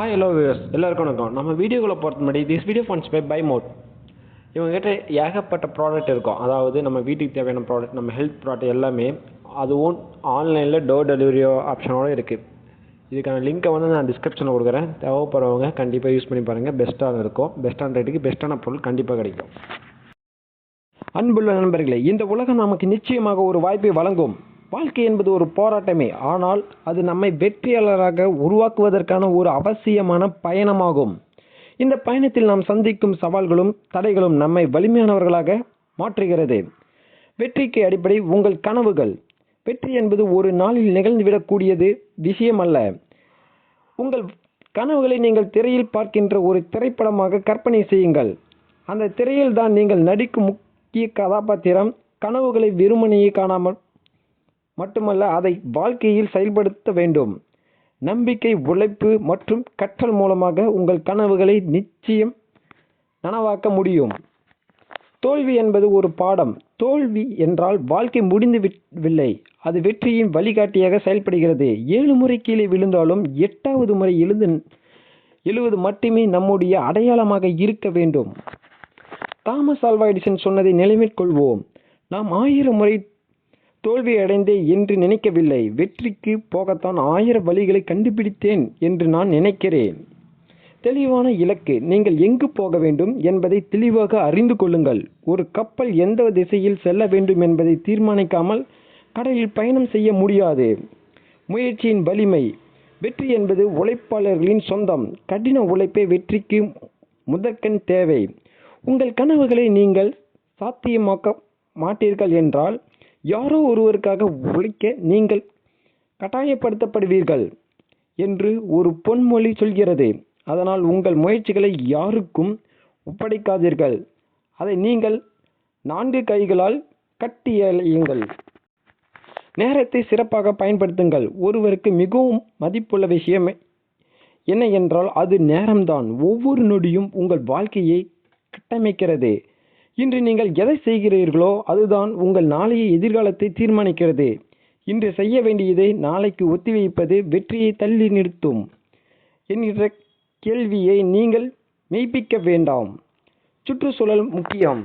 Hi hello viewers எல்லாருக்கும் வணக்கம். நம்ம வீடியோக்குள்ளே போகிறது முன்னாடி this video funds by by mode இவங்ககிட்ட ஏகப்பட்ட ப்ராடக்ட் இருக்கும். அதாவது நம்ம வீட்டுக்கு தேவையான ப்ராடக்ட் நம்ம ஹெல்த் ப்ராடக்ட் எல்லாமே அதுவும் ஆன்லைனில் டோர் டெலிவரியோ ஆப்ஷனோடு இருக்குது இதுக்கான லிங்க்கை வந்து நான் டிஸ்கிரிப்ஷனில் கொடுக்குறேன். தேவைப்படுறவங்க கண்டிப்பாக யூஸ் பண்ணி பாருங்கள் பெஸ்ட்டாக இருக்கும். பெஸ்ட்டான ரேட்டுக்கு பெஸ்ட்டான பொருள் கண்டிப்பாக கிடைக்கும். அன்புள்ள நண்பர்களே இந்த உலகம் நமக்கு நிச்சயமாக ஒரு வாய்ப்பை வழங்கும். வாழ்க்கை என்பது ஒரு போராட்டமே. ஆனால் அது நம்மை வெற்றியாளராக உருவாக்குவதற்கான ஒரு அவசியமான பயணமாகும். இந்த பயணத்தில் நாம் சந்திக்கும் சவால்களும் தடைகளும் நம்மை வலிமையானவர்களாக மாற்றுகிறது. வெற்றிக்கு அடிப்படை உங்கள் கனவுகள். வெற்றி என்பது ஒரு நாளில் நிகழ்ந்துவிடக்கூடியது விஷயம் அல்ல உங்கள் கனவுகளை நீங்கள் திரையில் பார்க்கின்ற ஒரு திரைப்படமாக கற்பனை செய்யுங்கள். அந்த திரையில் தான் நீங்கள் நடிக்கும் முக்கிய கதாபாத்திரம். கனவுகளை வெறுமனையே காணாமல் மட்டுமல்ல அதை வாழ்க்கையில் செயல்படுத்த வேண்டும். நம்பிக்கை உழைப்பு மற்றும் கற்றல் மூலமாக உங்கள் கனவுகளை நிச்சயம் நனவாக்க முடியும். தோல்வி என்பது ஒரு பாடம். தோல்வி என்றால் வாழ்க்கை முடிந்து விடவில்லை. அது வெற்றியின் வழிகாட்டியாக செயல்படுகிறது. ஏழு முறை கீழே விழுந்தாலும் எட்டாவது முறை எழுந்து எழுவது மட்டுமே நம்முடைய அடையாளமாக இருக்க வேண்டும். தாமஸ் ஆல்வா எடிசன் சொன்னதை நிலைமைக்கொள்வோம் நாம் ஆயிரம் முறை தோல்வி அடைந்தே என்று நினைக்கவில்லை. வெற்றிக்கு போகத்தான் ஆயிரம் வழிகளை கண்டுபிடித்தேன் என்று நான் நினைக்கிறேன். தெளிவான இலக்கு. நீங்கள் எங்கு போக வேண்டும் என்பதை தெளிவாக அறிந்து கொள்ளுங்கள். ஒரு கப்பல் எந்த திசையில் செல்ல வேண்டும் என்பதை தீர்மானிக்காமல் கடலில் பயணம் செய்ய முடியாது. முயற்சியின் வலிமை. வெற்றி என்பது உழைப்பாளர்களின் சொந்தம். கடின உழைப்பே வெற்றிக்கு முதற்கண் தேவை. உங்கள் கனவுகளை நீங்கள் சாத்தியமாக்க மாட்டீர்கள் என்றால் யாரோ ஒருவருக்காக உழைக்க நீங்கள் கட்டாயப்படுத்தப்படுவீர்கள் என்று ஒரு பொன்மொழி சொல்கிறது. அதனால் உங்கள் முயற்சிகளை யாருக்கும் ஒப்படைக்காதீர்கள். அதை நீங்கள் நான்கு கைகளால் கட்டியலையுங்கள் நேரத்தை சிறப்பாக பயன்படுத்துங்கள். ஒருவருக்கு மிகவும் மதிப்புள்ள விஷயம் என்ன என்றால் அது நேரம்தான். ஒவ்வொரு நொடியும் உங்கள் வாழ்க்கையை கட்டமைக்கிறது. இன்று நீங்கள் எதை செய்கிறீர்களோ அதுதான் உங்கள் நாளைய எதிர்காலத்தை தீர்மானிக்கிறது. இன்று செய்ய வேண்டியதை நாளைக்கு ஒத்திவைப்பது வெற்றியை தள்ளி நிறுத்தும் என்கிற கேள்வியை நீங்கள் மெய்ப்பிக்க வேண்டாம். சுற்றுச்சூழல் முக்கியம்.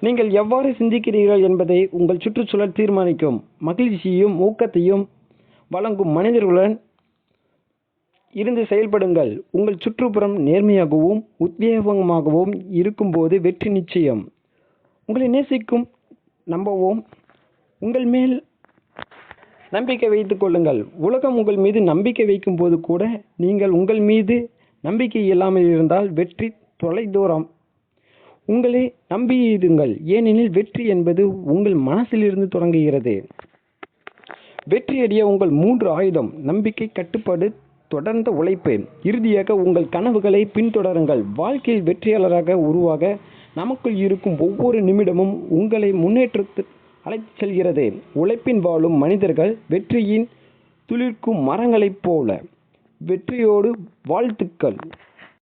நீங்கள் எவ்வாறு சிந்திக்கிறீர்கள் என்பதை உங்கள் சுற்றுச்சூழல் தீர்மானிக்கும். மகிழ்ச்சியையும் ஊக்கத்தையும் வழங்கும் மனிதர்களுடன் இருந்து செயல்படுங்கள். உங்கள் சுற்றுப்புறம் நேர்மையாகவும் உத்வேகமாகவும் இருக்கும்போது வெற்றி நிச்சயம். உங்களை நேசிக்கும் நம்பவும். உங்கள் மேல் நம்பிக்கை வைத்துக் கொள்ளுங்கள். உலகம் உங்கள் மீது நம்பிக்கை வைக்கும் போது கூட நீங்கள் உங்கள் மீது நம்பிக்கை இல்லாமல் இருந்தால் வெற்றி தொலைதூரம். உங்களை நம்பியிருங்கள் ஏனெனில் வெற்றி என்பது உங்கள் மனசிலிருந்து தொடங்குகிறது. வெற்றியடைய உங்கள் மூன்று ஆயுதம். நம்பிக்கை கட்டுப்பாடு தொடர்ந்த உழைப்பு. இறுதியாக உங்கள் கனவுகளை பின்தொடருங்கள். வாழ்க்கையில் வெற்றியாளராக உருவாக நமக்குள் இருக்கும் ஒவ்வொரு நிமிடமும் உங்களை முன்னேற்றத்து அழைத்து செல்கிறது. உழைப்பின் வாழும் மனிதர்கள் வெற்றியின் துளிர்க்கும் மரங்களைப் போல. வெற்றியோடு வாழ்த்துக்கள்.